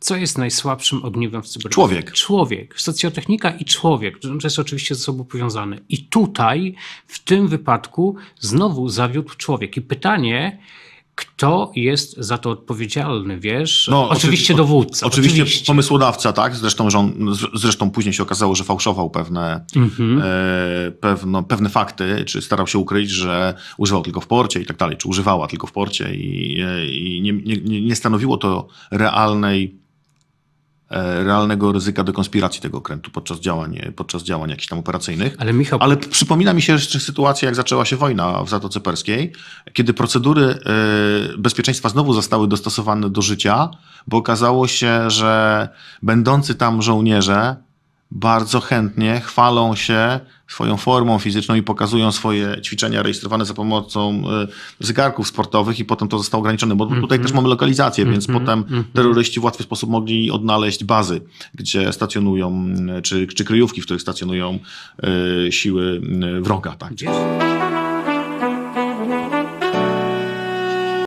Co jest najsłabszym ogniwem w cyberpunku? Człowiek. Człowiek. Socjotechnika i człowiek. To jest oczywiście ze sobą powiązane. I tutaj, w tym wypadku, znowu zawiódł człowiek. I pytanie, kto jest za to odpowiedzialny, wiesz? No, oczywiście oczywi- dowódca. Oczywiście, pomysłodawca, tak? Zresztą, że on, zresztą później się okazało, że fałszował pewne, Mhm. e, pewno, pewne fakty, czy starał się ukryć, że używał tylko w porcie i tak dalej, czy używała tylko w porcie i, e, i nie, nie, nie- stanowiło to realnej, realnego ryzyka do konspiracji tego okrętu podczas działań, podczas działań jakichś tam operacyjnych. Ale Michał, Ale przypomina mi się jeszcze sytuacja, jak zaczęła się wojna w Zatoce Perskiej, kiedy procedury e, bezpieczeństwa znowu zostały dostosowane do życia, bo okazało się, że będący tam żołnierze bardzo chętnie chwalą się swoją formą fizyczną i pokazują swoje ćwiczenia rejestrowane za pomocą e, zegarków sportowych i potem to zostało ograniczone, bo tutaj też mamy lokalizację, więc potem terroryści w łatwy sposób mogli odnaleźć bazy, gdzie stacjonują, m, czy, czy kryjówki, w których stacjonują e, siły m, wroga. Tak? gdzie?